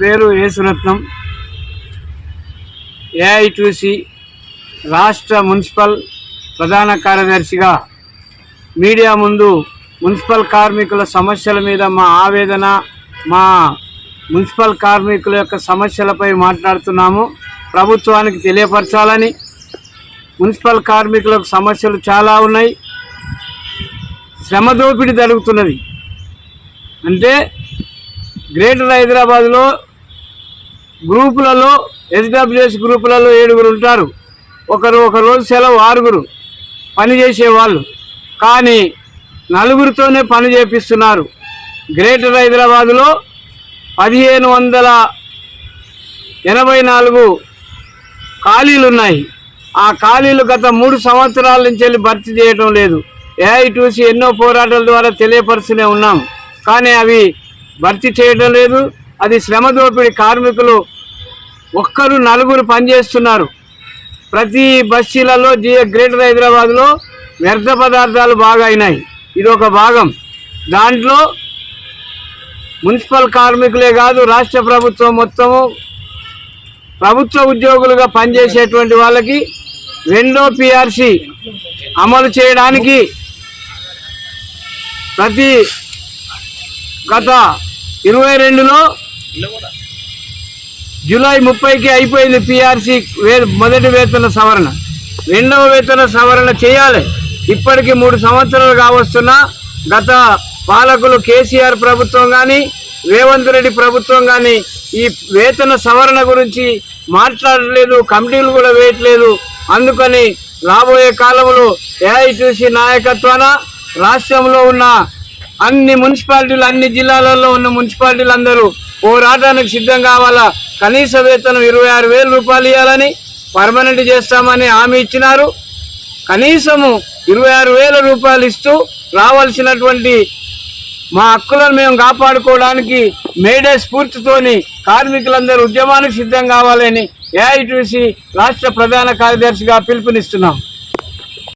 పేరు యేసురత్నం. ఏఐటీసీ రాష్ట్ర మున్సిపల్ ప్రధాన కార్యదర్శిగా మీడియా ముందు మున్సిపల్ కార్మికుల సమస్యల మీద మా ఆవేదన మా మున్సిపల్ కార్మికుల యొక్క సమస్యలపై మాట్లాడుతున్నాము. ప్రభుత్వానికి తెలియపరచాలని మున్సిపల్ కార్మికులకు సమస్యలు చాలా ఉన్నాయి. శ్రమ దోపిడీ జరుగుతున్నది. అంటే గ్రేటర్ హైదరాబాద్లో గ్రూపులలో ఎస్డబ్ల్యూఎస్ గ్రూపులలో ఏడుగురు ఉంటారు. ఒకరు ఒక రోజు సెలవు ఆరుగురు పని చేసేవాళ్ళు. కానీ నలుగురితోనే పని చేపిస్తున్నారు. గ్రేటర్ హైదరాబాదులో పదిహేను వందల ఎనభై నాలుగు ఖాళీలు ఉన్నాయి. ఆ ఖాళీలు గత మూడు సంవత్సరాల నుంచి వెళ్ళి భర్తీ చేయడం లేదు. ఏఐటూసి ఎన్నో పోరాటాల ద్వారా తెలియపరుస్తూనే ఉన్నాం. కానీ అవి భర్తీ చేయడం లేదు. అది శ్రమ దోపిడీ కార్మికులు ఒక్కరు నలుగురు పనిచేస్తున్నారు. ప్రతి బస్సీలలో జీ గ్రేటర్ హైదరాబాద్లో వ్యర్థ పదార్థాలు బాగా అయినాయి. ఇది ఒక భాగం. దాంట్లో మున్సిపల్ కార్మికులే కాదు రాష్ట్ర ప్రభుత్వం మొత్తము ప్రభుత్వ ఉద్యోగులుగా పనిచేసేటువంటి వాళ్ళకి రెండో పిఆర్సి అమలు చేయడానికి ప్రతి గత ఇరవై రెండులో జూలై ముప్పైకి అయిపోయింది పిఆర్సీ వే మొదటి వేతన సవరణ. రెండవ వేతన సవరణ చేయాలి. ఇప్పటికి మూడు సంవత్సరాలు కావస్తున్నా గత పాలకులు కేసీఆర్ ప్రభుత్వం కానీ రేవంత్ రెడ్డి ప్రభుత్వం కానీ ఈ వేతన సవరణ గురించి మాట్లాడలేదు కమిటీలు కూడా వేయట్లేదు. అందుకని రాబోయే కాలంలో ఏఐటీసీ నాయకత్వాన రాష్ట్రంలో ఉన్న అన్ని మున్సిపాలిటీలు అన్ని జిల్లాలలో ఉన్న మున్సిపాలిటీలు అందరూ పోరాటానికి సిద్ధం కావాలా? కనీస వేతనం ఇరవై ఆరు వేల రూపాయలు ఇవ్వాలని పర్మనెంట్ చేస్తామని హామీ ఇచ్చినారు. కనీసము ఇరవై ఆరు వేల రూపాయలు ఇస్తూ రావాల్సినటువంటి మా హక్కులను మేము కాపాడుకోవడానికి మేడే స్ఫూర్తితోని కార్మికులందరూ ఉద్యమానికి సిద్ధం కావాలని ఏఐటీసీ రాష్ట్ర ప్రధాన కార్యదర్శిగా పిలుపునిస్తున్నాం.